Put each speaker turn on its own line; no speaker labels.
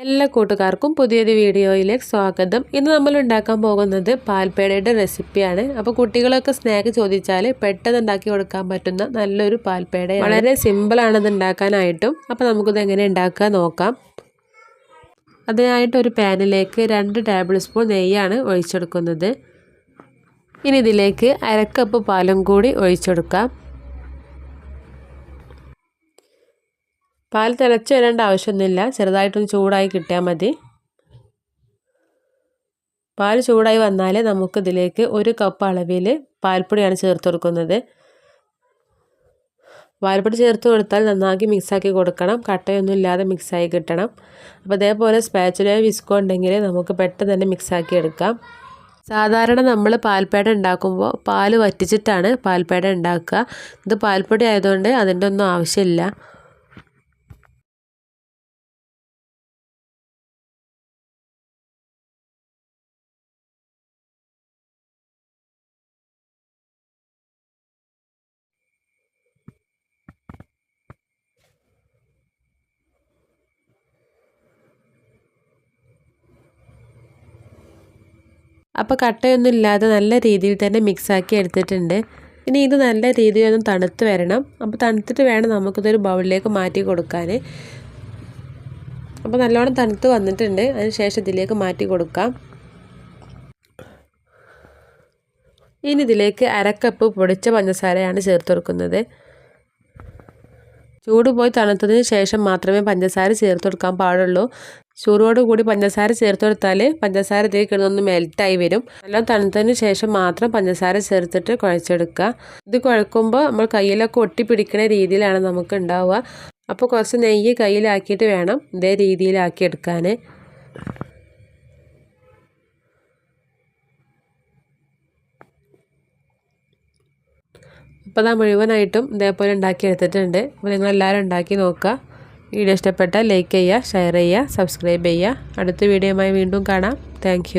എല്ലാ കൂട്ടുകാർക്കും പുതിയൊരു വീഡിയോയിലേക്ക് സ്വാഗതം. ഇന്ന് നമ്മൾ ഉണ്ടാക്കാൻ പോകുന്നത് പാൽപേടയുടെ റെസിപ്പിയാണ്. അപ്പോൾ കുട്ടികളൊക്കെ സ്നാക്ക് ചോദിച്ചാൽ പെട്ടെന്ന് ഉണ്ടാക്കി കൊടുക്കാൻ പറ്റുന്ന നല്ലൊരു പാൽപേട വളരെ സിമ്പിളാണ് ഇത് ഉണ്ടാക്കാനായിട്ടും. അപ്പോൾ നമുക്കിത് എങ്ങനെ ഉണ്ടാക്കാൻ നോക്കാം. അതിനായിട്ട് ഒരു പാനിലേക്ക് രണ്ട് ടേബിൾ സ്പൂൺ നെയ്യാണ് ഒഴിച്ചെടുക്കുന്നത്. ഇനി ഇതിലേക്ക് അരക്കപ്പ് പാലും കൂടി ഒഴിച്ചെടുക്കാം. പാൽ തിളച്ച് വരേണ്ട ആവശ്യമൊന്നുമില്ല. ചെറുതായിട്ടൊന്ന് ചൂടായി കിട്ടിയാൽ മതി. പാൽ ചൂടായി വന്നാൽ നമുക്കിതിലേക്ക് ഒരു കപ്പ് അളവിൽ പാൽപ്പൊടിയാണ് ചേർത്ത് കൊടുക്കുന്നത്. പാൽപ്പൊടി ചേർത്ത് കൊടുത്താൽ നന്നാക്കി മിക്സാക്കി കൊടുക്കണം. കട്ടയൊന്നും ഇല്ലാതെ മിക്സായി കിട്ടണം. അപ്പോൾ അതേപോലെ സ്പാച്ചുലയോ വിസ്കോ ഉണ്ടെങ്കിൽ നമുക്ക് പെട്ടെന്ന് തന്നെ മിക്സാക്കി എടുക്കാം. സാധാരണ നമ്മൾ പാൽപ്പേട ഉണ്ടാക്കുമ്പോൾ പാൽ വറ്റിച്ചിട്ടാണ് പാൽപ്പേട ഉണ്ടാക്കുക. ഇത് പാൽപ്പൊടി ആയതുകൊണ്ട് അതിന്റെ ഒന്നും ആവശ്യമില്ല. അപ്പോൾ കട്ടയൊന്നും ഇല്ലാതെ നല്ല രീതിയിൽ തന്നെ മിക്സാക്കി എടുത്തിട്ടുണ്ട്. ഇനി ഇത് നല്ല രീതിയിൽ ഒന്ന് തണുത്ത് വരണം. അപ്പോൾ തണുത്തിട്ട് വേണം നമുക്കിതൊരു ബൗളിലേക്ക് മാറ്റി കൊടുക്കാൻ അപ്പോൾ നല്ലോണം തണുത്ത് വന്നിട്ടുണ്ട്. അതിന് ശേഷം ഇതിലേക്ക് മാറ്റി കൊടുക്കാം. ഇനി ഇതിലേക്ക് അരക്കപ്പ് പൊടിച്ച പഞ്ചസാരയാണ് ചേർത്ത് കൊടുക്കുന്നത്. ചൂട് പോയി തണുത്തതിന് ശേഷം മാത്രമേ പഞ്ചസാര ചേർത്ത് കൊടുക്കാൻ പാടുള്ളൂ. ചൂടോടുകൂടി പഞ്ചസാര ചേർത്ത് കൊടുത്താൽ പഞ്ചസാര ഇതിൽ കിടന്നൊന്ന് മെൽറ്റായി വരും. എല്ലാം തണുത്തതിന് ശേഷം മാത്രം പഞ്ചസാര ചേർത്തിട്ട് കുഴച്ചെടുക്കുക. ഇത് കുഴക്കുമ്പോൾ നമ്മൾ കയ്യിലൊക്കെ ഒട്ടിപ്പിടിക്കുന്ന രീതിയിലാണ് നമുക്ക് ഉണ്ടാവുക. അപ്പോൾ കുറച്ച് നെയ്യ് കയ്യിലാക്കിയിട്ട് വേണം ഇതേ രീതിയിലാക്കി അപ്പോൾ അതാ മുഴുവനായിട്ടും ഇതേപോലെ ഉണ്ടാക്കി എടുത്തിട്ടുണ്ട് അപ്പോൾ നിങ്ങളെല്ലാവരും ഉണ്ടാക്കി നോക്കുക. വീഡിയോ ഇഷ്ടപ്പെട്ടാൽ ലൈക്ക് ചെയ്യുക ഷെയർ ചെയ്യുക സബ്സ്ക്രൈബ് ചെയ്യുക. അടുത്ത വീഡിയോയുമായി വീണ്ടും കാണാം. താങ്ക്